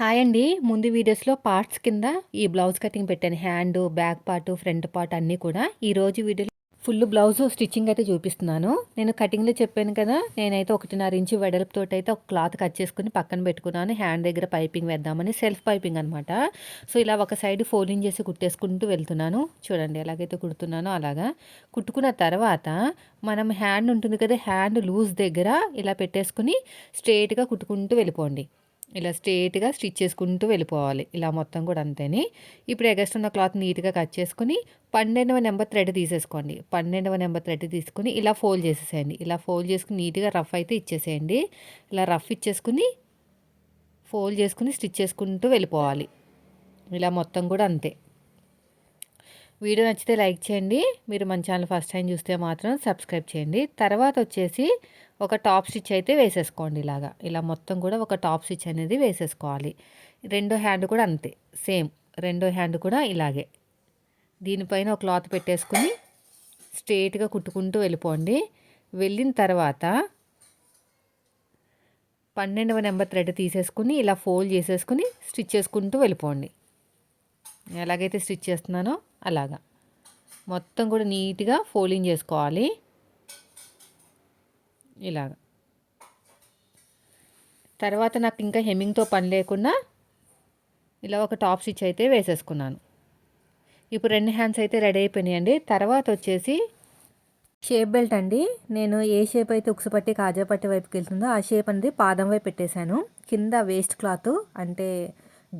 Hi అండి. ముందు వీడియోస్లో పార్ట్స్ కింద ఈ బ్లౌజ్ కటింగ్ పెట్టాను. Hand back part front part అన్నీ కూడా. ఈ రోజు వీడియోలో ఫుల్ బ్లౌజ్ స్టిచ్చింగ్ అయితే చూపిస్తున్నాను. నేను కటింగ్లో చెప్పాను కదా నేనైతే ఒకటిన్నర ఇంచు వెడల్పుతో అయితే ఒక క్లాత్ కట్ చేసుకుని పక్కన పెట్టుకున్నాను. హ్యాండ్ దగ్గర పైపింగ్ వేద్దామని సెల్ఫ్ పైపింగ్ అనమాట సో ఇలా ఒక సైడ్ ఫోల్డింగ్ చేసి కుట్టేసుకుంటూ వెళ్తున్నాను. చూడండి ఎలాగైతే కుడుతున్నానో అలాగా. కుట్టుకున్న తర్వాత మనం హ్యాండ్ ఉంటుంది కదా హ్యాండ్ లూజ్ దగ్గర ఇలా పెట్టేసుకుని స్ట్రేట్గా కుట్టుకుంటూ వెళ్ళిపోండి. ఇలా స్ట్రేట్గా స్టిచ్ చేసుకుంటూ వెళ్ళిపోవాలి. ఇలా మొత్తం కూడా అంతేని. ఇప్పుడు ఎగస్ట్ ఉన్న క్లాత్ నీట్గా కట్ చేసుకుని పన్నెండవ నెంబర్ థ్రెడ్ తీసేసుకోండి. పన్నెండవ నెంబర్ థ్రెడ్ తీసుకుని ఇలా ఫోల్డ్ చేసేసేయండి. ఇలా ఫోల్డ్ చేసుకుని నీట్గా రఫ్ అయితే ఇచ్చేసేయండి. ఇలా రఫ్ ఇచ్చేసుకుని ఫోల్డ్ చేసుకుని స్టిచ్ చేసుకుంటూ వెళ్ళిపోవాలి. ఇలా మొత్తం కూడా అంతే. వీడియో నచ్చితే లైక్ చేయండి. మీరు మన ఛానల్ ఫస్ట్ టైం చూస్తే మాత్రం సబ్స్క్రైబ్ చేయండి. తర్వాత వచ్చేసి ఒక టాప్ స్టిచ్ అయితే వేసేసుకోండి ఇలాగా. ఇలా మొత్తం కూడా ఒక టాప్ స్టిచ్ అనేది వేసేసుకోవాలి. రెండో హ్యాండ్ కూడా అంతే సేమ్. రెండో హ్యాండ్ కూడా ఇలాగే. దీనిపైన ఒక క్లాత్ పెట్టేసుకుని స్ట్రేట్గా కుట్టుకుంటూ వెళ్ళిపోండి. వెళ్ళిన తర్వాత పన్నెండవ నెంబర్ థ్రెడ్ తీసేసుకుని ఇలా ఫోల్డ్ చేసేసుకుని స్టిచ్ చేసుకుంటూ వెళ్ళిపోండి. ఎలాగైతే స్టిచ్ చేస్తున్నానో అలాగా. మొత్తం కూడా నీట్గా ఫోల్డింగ్ చేసుకోవాలి. ఇలాగ. తర్వాత నాకు ఇంకా హెమ్మింగ్తో పని లేకుండా ఇలా ఒక టాప్ స్టిచ్ అయితే వేసేసుకున్నాను. ఇప్పుడు రెండు హ్యాండ్స్ అయితే రెడీ అయిపోయినాయండి. తర్వాత వచ్చేసి షేప్ బెల్ట్ అండి. నేను ఏ షేప్ అయితే ఉక్సుపట్టి కాజాపట్టి వైపుకి వెళ్తుందో ఆ షేప్ అనేది పాదం వైపు పెట్టేశాను. కింద వేస్ట్ క్లాత్ అంటే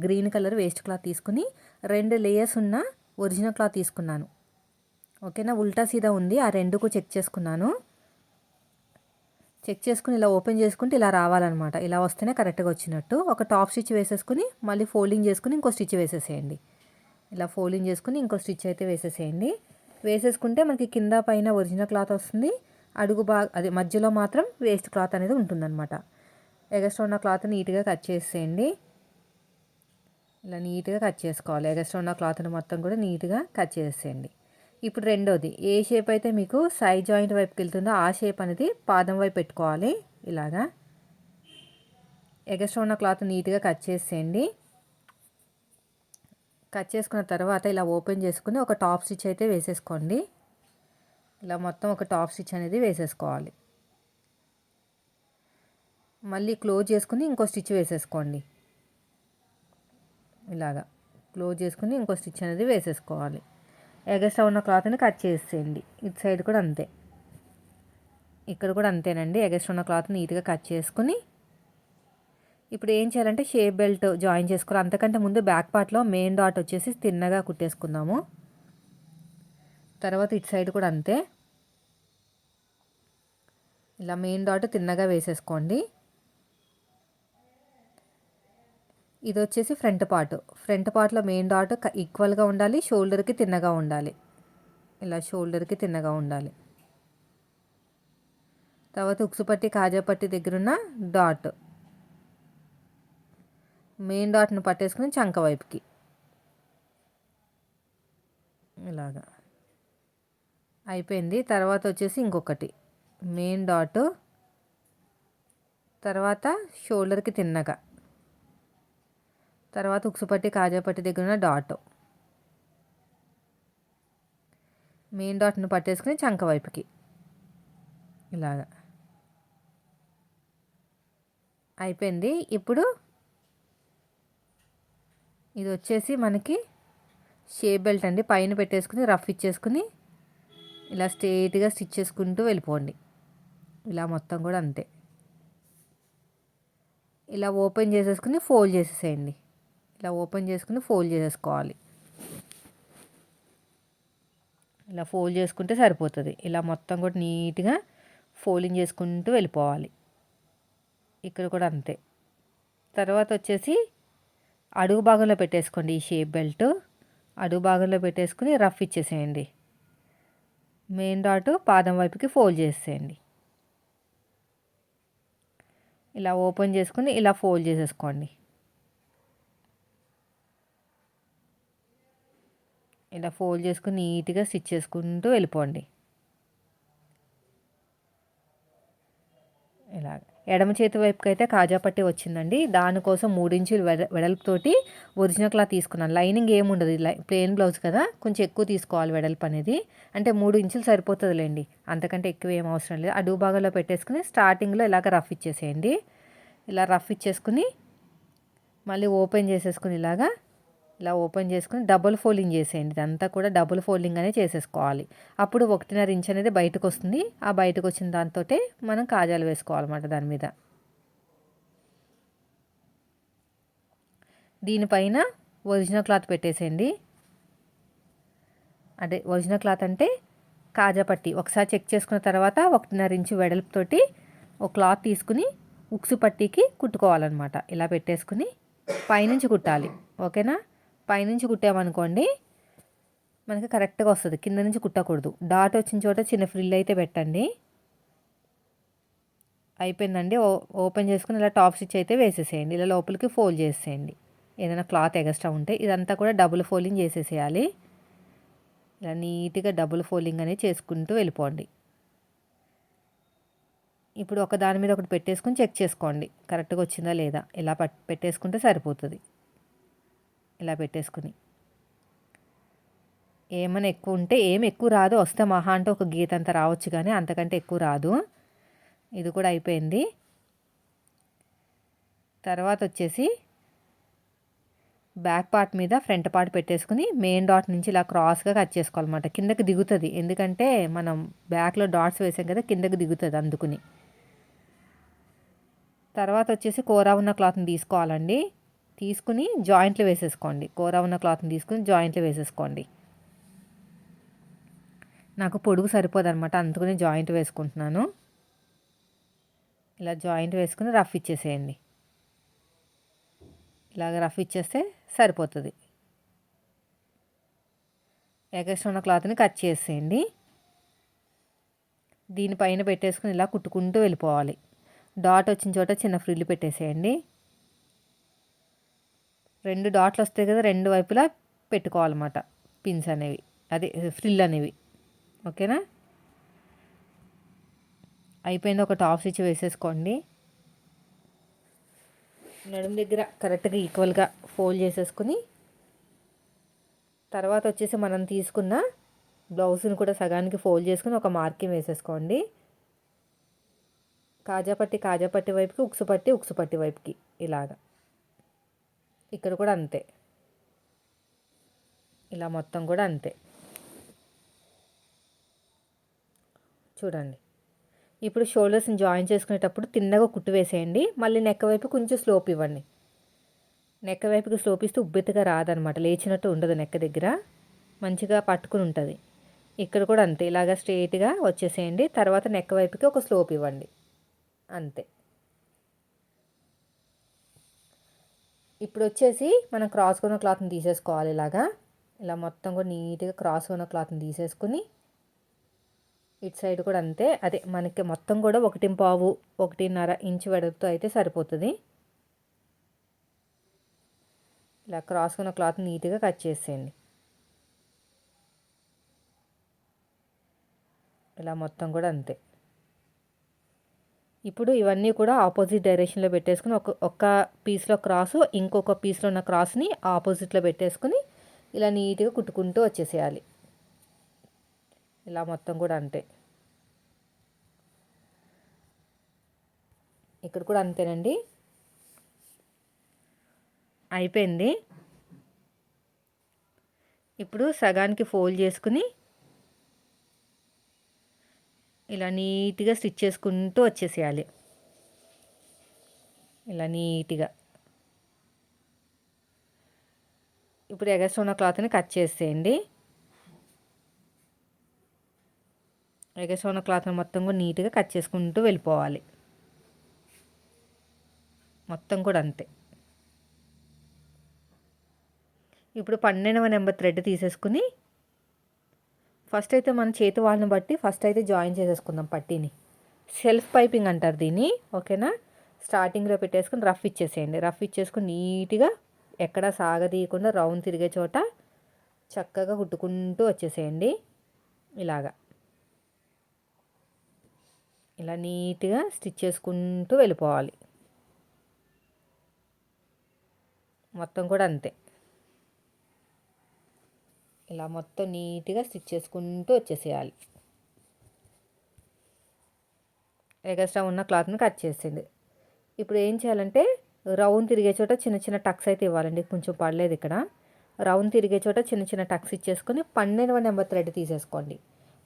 గ్రీన్ కలర్ వేస్ట్ క్లాత్ తీసుకుని రెండు లేయర్స్ ఉన్న ఒరిజినల్ క్లాత్ తీసుకున్నాను. ఓకేనా ఉల్టా సీదా ఉంది. ఆ రెండుకు చెక్ చేసుకున్నాను. చెక్ చేసుకుని ఇలా ఓపెన్ చేసుకుంటే ఇలా రావాలన్నమాట. ఇలా వస్తేనే కరెక్ట్గా వచ్చినట్టు. ఒక టాప్ స్టిచ్ వేసేసుకుని మళ్ళీ ఫోల్డింగ్ చేసుకుని ఇంకో స్టిచ్ వేసేసేయండి. ఇలా ఫోల్డింగ్ చేసుకుని ఇంకో స్టిచ్ అయితే వేసేసేయండి. వేసేసుకుంటే మనకి కింద పైన ఒరిజినల్ క్లాత్ వస్తుంది. అడుగు బాగా అదే మధ్యలో మాత్రం వేస్ట్ క్లాత్ అనేది ఉంటుందన్నమాట. ఎగస్ట్రా ఉన్న క్లాత్ నీట్గా కట్ చేసేయండి. ఇలా నీట్గా కట్ చేసుకోవాలి. ఎగస్ట్రా ఉన్న క్లాత్ని మొత్తం కూడా నీట్గా కట్ చేసేయండి. ఇప్పుడు రెండోది ఏ షేప్ అయితే మీకు సైడ్ జాయింట్ వైపుకి వెళ్తుందో ఆ షేప్ అనేది పాదం వైపు పెట్టుకోవాలి. ఇలాగా. ఎగస్ట్రా ఉన్న క్లాత్ నీట్గా కట్ చేసేయండి. కట్ చేసుకున్న తర్వాత ఇలా ఓపెన్ చేసుకుని ఒక టాప్ స్టిచ్ అయితే వేసేసుకోండి. ఇలా మొత్తం ఒక టాప్ స్టిచ్ అనేది వేసేసుకోవాలి. మళ్ళీ క్లోజ్ చేసుకుని ఇంకో స్టిచ్ వేసేసుకోండి. ఇలాగా క్లోజ్ చేసుకుని ఇంకో స్టిచ్ అనేది వేసేసుకోవాలి. ఎగస్ట్రా ఉన్న క్లాత్ని కట్ చేసేయండి. ఇటు సైడ్ కూడా అంతే. ఇక్కడ కూడా అంతేనండి. ఎగస్ట్రా ఉన్న క్లాత్ నీట్గా కట్ చేసుకుని ఇప్పుడు ఏం చేయాలంటే షేప్ బెల్ట్ జాయిన్ చేసుకోవాలి. అంతకంటే ముందు బ్యాక్ పార్ట్లో మెయిన్ డాట్ వచ్చేసి తిన్నగా కుట్టేసుకుందాము. తర్వాత ఇటు సైడ్ కూడా అంతే. ఇలా మెయిన్ డాట్ తిన్నగా వేసేసుకోండి. ఇది వచ్చేసి ఫ్రంట్ పార్ట్. ఫ్రంట్ పార్ట్లో మెయిన్ డాట్ ఈక్వల్గా ఉండాలి షోల్డర్కి తిన్నగా ఉండాలి. ఇలా షోల్డర్కి తిన్నగా ఉండాలి. తర్వాత ఉక్సుపట్టి కాజాపట్టి దగ్గరున్న డాట్. మెయిన్ డాట్ను పట్టేసుకుని చంక వైపుకి. ఇలాగా. అయిపోయింది. తర్వాత వచ్చేసి ఇంకొకటి. Main dot. తర్వాత షోల్డర్కి తిన్నగా. తర్వాత ఉక్సుపట్టి కాజాపట్టి దగ్గర ఉన్న డాట్ మెయిన్ డాట్ను పట్టేసుకుని చంక వైపుకి. ఇలాగా. అయిపోయింది. ఇప్పుడు ఇది వచ్చేసి మనకి షేప్ బెల్ట్ అండి. పైన పెట్టేసుకుని రఫ్ ఇచ్చేసుకుని ఇలా స్ట్రేట్గా స్టిచ్ చేసుకుంటూ వెళ్ళిపోండి. ఇలా మొత్తం కూడా అంతే. ఇలా ఓపెన్ చేసేసుకుని ఫోల్డ్ చేసేసేయండి. ఇలా ఓపెన్ చేసుకుని ఫోల్డ్ చేసేసుకోవాలి ఇలా ఫోల్డ్ చేసుకుంటే సరిపోతుంది. ఇలా మొత్తం కూడా నీట్గా ఫోల్డింగ్ చేసుకుంటూ వెళ్ళిపోవాలి. ఇక్కడ కూడా అంతే. తర్వాత వచ్చేసి అడుగు భాగంలో పెట్టేసుకోండి ఈ షేప్ బెల్ట్. అడుగు భాగంలో పెట్టేసుకుని రఫ్ ఇచ్చేసేయండి. మెయిన్ డాట్ పాదం వైపుకి ఫోల్డ్ చేసేయండి. ఇలా ఓపెన్ చేసుకుని ఇలా ఫోల్డ్ చేసేసుకోండి. ఇలా ఫోల్డ్ చేసుకుని నీట్గా స్టిచ్ చేసుకుంటూ వెళ్ళిపోండి. ఇలా ఎడమ చేతి వైపుకి అయితే కాజా పట్టి వచ్చిందండి. దానికోసం మూడించులు వెడ వెడల్పుతోటి ఒరిజినల్ క్లాత్ తీసుకున్నాను. లైనింగ్ ఏముండదు. ప్లెయిన్ బ్లౌజ్ కదా కొంచెం ఎక్కువ తీసుకోవాలి వెడల్పు అనేది. అంటే మూడు ఇంచులు సరిపోతుందిలేండి. అంతకంటే ఎక్కువ ఏం అవసరం లేదు. అడుగు భాగంలో పెట్టేసుకుని స్టార్టింగ్లో ఇలాగ రఫ్ ఇచ్చేసేయండి. ఇలా రఫ్ ఇచ్చేసుకుని మళ్ళీ ఓపెన్ చేసేసుకుని ఇలాగా ఇలా ఓపెన్ చేసుకుని డబుల్ ఫోల్డింగ్ చేసేయండి. ఇదంతా కూడా డబుల్ ఫోల్డింగ్ అనే చేసేసుకోవాలి. అప్పుడు ఒకటిన్నర ఇంచ్ అనేది బయటకు వస్తుంది. ఆ బయటకు వచ్చిన దాంతో మనం కాజాలు వేసుకోవాలన్నమాట దాని మీద. దీనిపైన ఒరిజినల్ క్లాత్ పెట్టేసేయండి. అంటే ఒరిజినల్ క్లాత్ అంటే కాజా పట్టి. ఒకసారి చెక్ చేసుకున్న తర్వాత ఒకటిన్నర ఇంచు వెడల్పుతోటి ఒక క్లాత్ తీసుకుని ఉక్సు పట్టీకి కుట్టుకోవాలన్నమాట. ఇలా పెట్టేసుకుని పైనుంచి కుట్టాలి. ఓకేనా? పైనుంచి కుట్టామనుకోండి మనకి కరెక్ట్గా వస్తుంది. కింద నుంచి కుట్టకూడదు. డాట్ వచ్చిన చోట చిన్న ఫ్రిల్ అయితే పెట్టండి. అయిపోయిందండి. ఓపెన్ చేసుకుని ఇలా టాప్ స్టిచ్ అయితే వేసేసేయండి. ఇలా లోపలికి ఫోల్డ్ చేసేయండి. ఏదైనా క్లాత్ ఎగస్ట్రా ఉంటే ఇదంతా కూడా డబుల్ ఫోల్డింగ్ చేసేసేయాలి. ఇలా నీట్గా డబుల్ ఫోల్డింగ్ అనేది చేసుకుంటూ వెళ్ళిపోండి. ఇప్పుడు ఒక దాని మీద ఒకటి పెట్టేసుకుని చెక్ చేసుకోండి. కరెక్ట్గా వచ్చిందా లేదా? ఇలా పెట్టేసుకుంటే సరిపోతుంది. ఇలా పెట్టేసుకుని. ఏమైనా ఎక్కువ ఉంటే ఏం ఎక్కువ రాదు వస్తే మహా అంటే ఒక గీత అంత రావచ్చు కానీ అంతకంటే ఎక్కువ రాదు. ఇది కూడా అయిపోయింది. తర్వాత వచ్చేసి బ్యాక్ పార్ట్ మీద ఫ్రంట్ పార్ట్ పెట్టేసుకుని మెయిన్ డాట్ నుంచి ఇలా క్రాస్గా కట్ చేసుకోవాలన్నమాట. కిందకి దిగుతుంది. ఎందుకంటే మనం బ్యాక్లో డాట్స్ వేసాం కదా కిందకి దిగుతుంది అందుకుని. తర్వాత వచ్చేసి కూర ఉన్న క్లాత్ని తీసుకోవాలండి. తీసుకుని జాయింట్లు వేసేసుకోండి. కూర ఉన్న క్లాత్ని తీసుకుని జాయింట్లు వేసేసుకోండి. నాకు పొడుగు సరిపోదన్నమాట. అందుకని జాయింట్ వేసుకుంటున్నాను. ఇలా జాయింట్ వేసుకుని రఫ్ ఇచ్చేసేయండి. ఇలాగ రఫ్ ఇచ్చేస్తే సరిపోతుంది. ఎగస్ట్ ఉన్న క్లాత్ని కట్ చేసేయండి. దీనిపైన పెట్టేసుకుని ఇలా కుట్టుకుంటూ వెళ్ళిపోవాలి. డాట్ వచ్చిన చోట చిన్న ఫ్రిల్లు పెట్టేసేయండి. రెండు డాట్లు వస్తాయి కదా రెండు వైపులా పెట్టుకోవాలన్నమాట. పిన్స్ అనేవి. అదే ఫ్రిల్ అనేవి. ఓకేనా? అయిపోయింది ఒక టాప్ స్టిచ్ వేసేసుకోండి. నడుము దగ్గర కరెక్ట్గా ఈక్వల్గా ఫోల్డ్ చేసేసుకుని తర్వాత వచ్చేసి మనం తీసుకున్న బ్లౌజ్ని కూడా సగానికి ఫోల్డ్ చేసుకుని ఒక మార్కింగ్ వేసేసుకోండి. కాజాపట్టి కాజాపట్టి వైపుకి ఉక్సుపట్టి ఉక్సుపట్టి వైపుకి ఇలాగా. ఇక్కడ కూడా అంతే. ఇలా మొత్తం కూడా అంతే. చూడండి. ఇప్పుడు షోల్డర్స్ని జాయిన్ చేసుకునేటప్పుడు తిన్నగా కుట్టు వేసేయండి. మళ్ళీ నెక్క వైపు కొంచెం స్లోప్ ఇవ్వండి. నెక్క వైపుకి స్లోప్ ఇస్తే ఉబ్బెత్తుగా రాదనమాట. లేచినట్టు ఉండదు నెక్క దగ్గర. మంచిగా పట్టుకుని ఉంటుంది. ఇక్కడ కూడా అంతే. ఇలాగా స్ట్రైట్గా వచ్చేసేయండి. తర్వాత నెక్క వైపుకి ఒక స్లోప్ ఇవ్వండి. అంతే. ఇప్పుడు వచ్చేసి మనం క్రాస్ కొన్న క్లాత్ని తీసేసుకోవాలి ఇలాగా. ఇలా మొత్తం కూడా నీట్గా క్రాస్ కొన్న క్లాత్ని తీసేసుకుని ఇటు సైడ్ కూడా అంతే. అదే మనకి మొత్తం కూడా ఒకటి పావు ఒకటిన్నర ఇంచు వెడల్పుతో అయితే సరిపోతుంది. ఇలా క్రాస్ కొన్న క్లాత్ నీట్గా కట్ చేసేయండి. ఇలా మొత్తం కూడా అంతే. ఇప్పుడు ఇవన్నీ కూడా ఆపోజిట్ డైరెక్షన్లో పెట్టేసుకుని ఒక ఒక్క పీస్లో క్రాసు ఇంకొక పీస్లో ఉన్న క్రాస్ని ఆపోజిట్లో పెట్టేసుకుని ఇలా నీట్గా కుట్టుకుంటూ వచ్చేసేయాలి. ఇలా మొత్తం కూడా అంతే. ఇక్కడ కూడా అంతేనండి. అయిపోయింది. ఇప్పుడు సగానికి ఫోల్డ్ చేసుకుని ఇలా నీట్గా స్టిచ్ చేసుకుంటూ వచ్చేసేయాలి. ఇలా నీట్గా. ఇప్పుడు ఎగస్ట్ ఉన్న క్లాత్ని కట్ చేసేయండి. ఎగస్ట్ ఉన్న క్లాత్ని మొత్తం కూడా నీట్గా కట్ చేసుకుంటూ వెళ్ళిపోవాలి. మొత్తం కూడా అంతే. ఇప్పుడు పన్నెండవ నెంబర్ థ్రెడ్ తీసేసుకుని ఫస్ట్ అయితే మన చేతి వాళ్ళని బట్టి ఫస్ట్ అయితే జాయిన్ చేసేసుకుందాం పట్టీని. సెల్ఫ్ పైపింగ్ అంటారు దీన్ని ఓకేనా స్టార్టింగ్లో పెట్టేసుకుని రఫ్ ఇచ్చేసేయండి. రఫ్ ఇచ్చేసుకుని నీట్గా ఎక్కడ సాగదీయకుండా రౌండ్ తిరిగే చోట చక్కగా కుట్టుకుంటూ వచ్చేసేయండి. ఇలాగా. ఇలా నీట్గా స్టిచ్ చేసుకుంటూ వెళ్ళిపోవాలి. మొత్తం కూడా అంతే. ఇలా మొత్తం నీట్గా స్టిచ్ చేసుకుంటూ వచ్చేసేయాలి. ఎగస్ట్రా ఉన్న క్లాత్ని కట్ చేసింది ఇప్పుడు ఏం చేయాలంటే రౌండ్ తిరిగే చోట చిన్న చిన్న టక్స్ అయితే ఇవ్వాలండి. కొంచెం పడలేదు ఇక్కడ. రౌండ్ తిరిగే చోట చిన్న చిన్న టక్స్ ఇచ్చేసుకొని పన్నెండవ నెంబర్ థ్రెడ్ తీసేసుకోండి.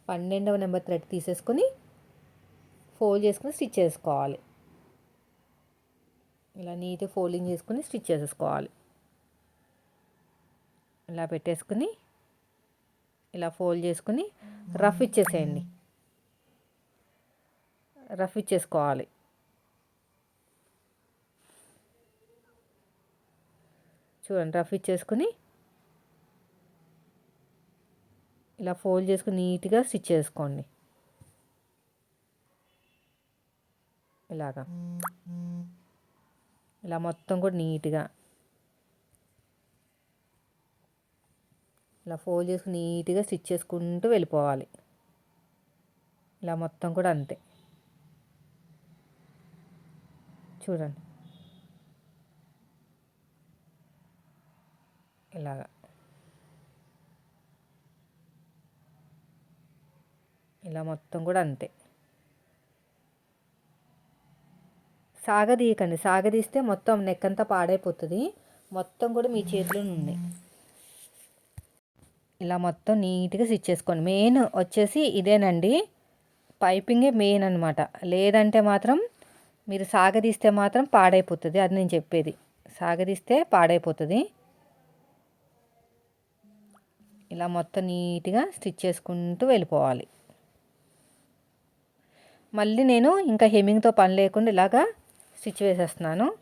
పన్నెండవ నెంబర్ థ్రెడ్ తీసేసుకొని ఫోల్డ్ చేసుకుని స్టిచ్ చేసుకోవాలి. ఇలా నీట్గా ఫోల్డింగ్ చేసుకుని స్టిచ్ చేసేసుకోవాలి ఇలా పెట్టేసుకుని ఇలా ఫోల్డ్ చేసుకుని రఫ్ ఇచ్చేసేయండి. రఫ్ ఇచ్చేసుకోవాలి. చూడండి రఫ్ ఇచ్చేసుకుని ఇలా ఫోల్డ్ చేసుకుని నీట్గా స్టిచ్ చేసుకోండి. ఇలాగా. ఇలా మొత్తం కూడా నీట్గా ఇలా ఫోల్డ్ చేసుకుని నీట్గా స్టిచ్ చేసుకుంటూ వెళ్ళిపోవాలి. ఇలా మొత్తం కూడా అంతే. చూడండి. ఇలాగా. ఇలా మొత్తం కూడా అంతే. సాగదీయకండి. సాగదీస్తే మొత్తం నెక్ అంతా పాడైపోతుంది. మొత్తం కూడా మీ చేతిలో ఉన్నాయి ఇలా మొత్తం నీట్గా స్టిచ్ చేసుకోండి. మెయిన్ వచ్చేసి ఇదేనండి. పైపింగే మెయిన్ అనమాట లేదంటే మాత్రం మీరు సాగదీస్తే మాత్రం పాడైపోతుంది. అది నేను చెప్పేది. సాగదీస్తే పాడైపోతుంది. ఇలా మొత్తం నీట్గా స్టిచ్ చేసుకుంటూ వెళ్ళిపోవాలి. మళ్ళీ నేను ఇంకా హెమ్మింగ్తో పని లేకుండా ఇలాగా స్టిచ్ వేసేస్తున్నాను.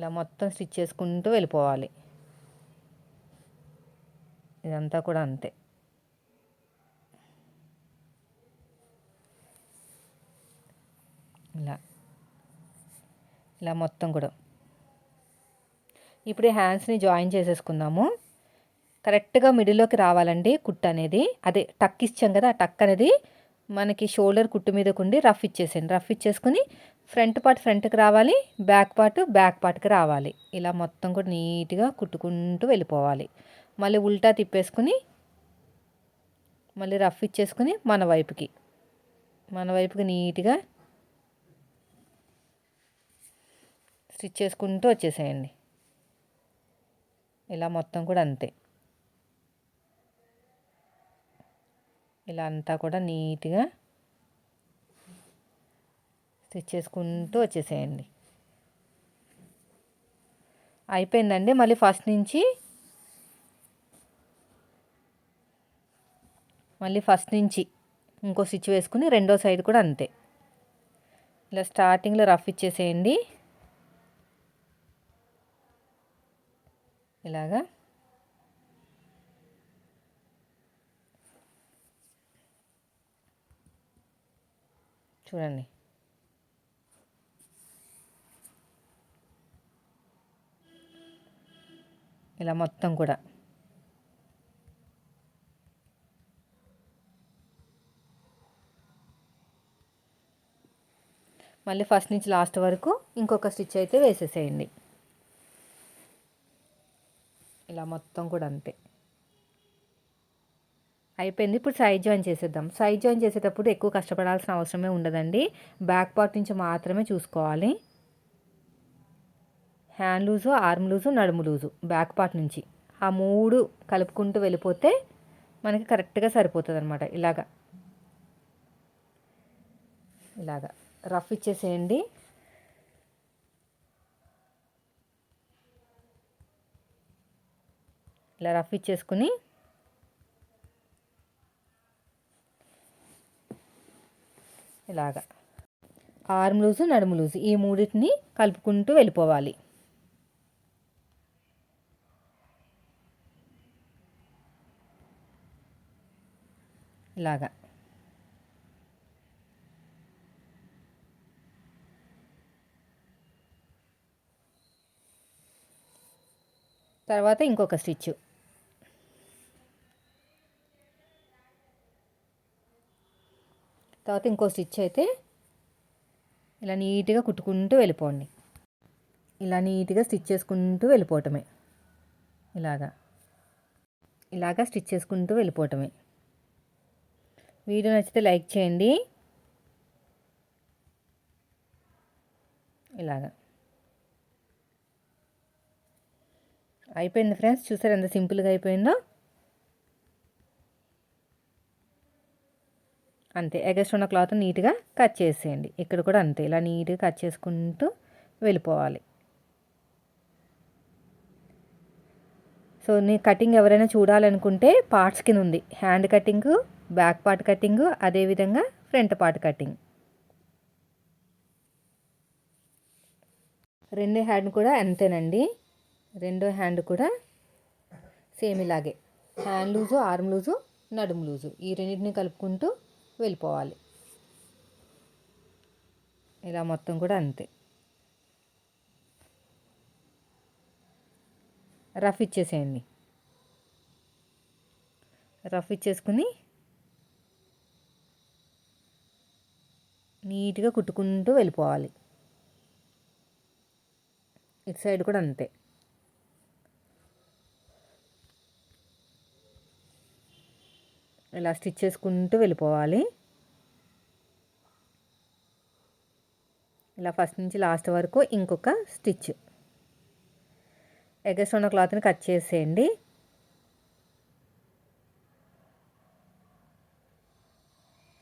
ఇలా మొత్తం స్టిచ్ చేసుకుంటూ వెళ్ళిపోవాలి. ఇదంతా కూడా అంతే. ఇలా. ఇలా మొత్తం కూడా. ఇప్పుడు హ్యాండ్స్ని జాయిన్ చేసేసుకుందాము. కరెక్ట్గా మిడిల్లోకి రావాలండి కుట్ అనేది. అదే టక్ ఇచ్చాం కదా ఆ టక్ అనేది మనకి షోల్డర్ కుట్టు మీదకు ఉండి రఫ్ ఇచ్చేసేయండి. రఫ్ ఇచ్చేసుకుని ఫ్రంట్ పార్ట్ ఫ్రంట్కి రావాలి బ్యాక్ పార్ట్ బ్యాక్ పార్ట్కి రావాలి. ఇలా మొత్తం కూడా నీట్గా కుట్టుకుంటూ వెళ్ళిపోవాలి. మళ్ళీ ఉల్టా తిప్పేసుకుని మళ్ళీ రఫ్ ఇచ్చేసుకుని మన వైపుకి. మన వైపుకి నీట్గా స్టిచ్ చేసుకుంటూ వచ్చేసేయండి. ఇలా మొత్తం కూడా అంతే. ఇలా అంతా కూడా నీట్గా స్టిచ్ చేసుకుంటూ వచ్చేసేయండి. అయిపోయిందండి. మళ్ళీ ఫస్ట్ నుంచి మళ్ళీ ఫస్ట్ నుంచి ఇంకో స్టిచ్ వేసుకుని రెండో సైడ్ కూడా అంతే. ఇలా స్టార్టింగ్లో రఫ్ ఇచ్చేసేయండి. ఇలాగా. చూడండి. ఇలా మొత్తం కూడా. మళ్ళీ ఫస్ట్ నుంచి లాస్ట్ వరకు ఇంకొక స్టిచ్ అయితే వేసేసేయండి. ఇలా మొత్తం కూడా అంతే. అయిపోయింది. ఇప్పుడు సైడ్ జాయిన్ చేసేద్దాం. సైడ్ జాయిన్ చేసేటప్పుడు ఎక్కువ కష్టపడాల్సిన అవసరమే ఉండదండి. బ్యాక్ పార్ట్ నుంచి మాత్రమే చూసుకోవాలి. హ్యాండ్ లూజు ఆర్మ్ లూజు నడుము లూజు బ్యాక్ పార్ట్ నుంచి. ఆ మూడు కలుపుకుంటూ వెళ్ళిపోతే మనకి కరెక్ట్గా సరిపోతుంది అనమాట ఇలాగా. ఇలాగా. రఫ్ ఇచ్చేసేయండి. ఇలా రఫ్ ఇచ్చేసుకుని ఇలాగా. ఆర్మ్ లూజు నడుము లూజు ఈ మూడింటిని కలుపుకుంటూ వెళ్ళిపోవాలి. ఇలాగా తర్వాత ఇంకొక స్టిచ్. తర్వాత ఇంకో స్టిచ్ అయితే ఇలా నీట్గా కుట్టుకుంటూ వెళ్ళిపోండి. ఇలా నీట్గా స్టిచ్ చేసుకుంటూ వెళ్ళిపోవటమే. ఇలాగా. ఇలాగా స్టిచ్ చేసుకుంటూ వెళ్ళిపోవటమే. వీడియో నచ్చితే లైక్ చేయండి. ఇలాగా. అయిపోయింది ఫ్రెండ్స్? చూసారు ఎంత సింపుల్గా అయిపోయిందో? అంతే. ఎగస్ట్ ఉన్న క్లాత్ నీట్గా కట్ చేసేయండి. ఇక్కడ కూడా అంతే. ఇలా నీట్గా కట్ చేసుకుంటూ వెళ్ళిపోవాలి. సో నీ కటింగ్ ఎవరైనా చూడాలనుకుంటే పార్ట్స్ కింద ఉంది. Hand cutting back part cutting అదేవిధంగా ఫ్రంట్ పార్ట్ కటింగ్ రెండో హ్యాండ్ కూడా అంతేనండి. రెండో హ్యాండ్ కూడా సేమ్ ఇలాగే. హ్యాండ్ లూజు ఆర్మ్ లూజు నడుము లూజు ఈ రెండింటిని కలుపుకుంటూ వెళ్ళిపోవాలి. ఇలా మొత్తం కూడా అంతే. రఫ్ ఇచ్చేసేయండి. రఫ్ ఇచ్చేసుకుని నీట్గా కుట్టుకుంటూ వెళ్ళిపోవాలి. ఇటు సైడ్ కూడా అంతే. ఇలా స్టిచ్ చేసుకుంటూ వెళ్ళిపోవాలి. ఇలా ఫస్ట్ నుంచి లాస్ట్ వరకు ఇంకొక స్టిచ్. ఎగస్ట్ ఉన్న క్లాత్ని కట్ చేసేయండి.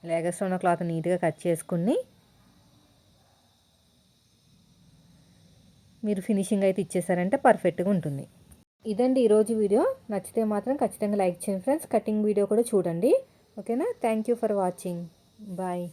ఎగస్ట్ ఉన్న క్లాత్ నీట్గా కట్ చేసుకుని మీరు ఫినిషింగ్ అయితే ఇచ్చేసారంటే పర్ఫెక్ట్గా ఉంటుంది. ఇదండి ఈరోజు వీడియో. నచ్చితే మాత్రం ఖచ్చితంగా లైక్ చేయండి ఫ్రెండ్స్. కటింగ్ వీడియో కూడా చూడండి. ఓకేనా? Thank you for watching. Bye.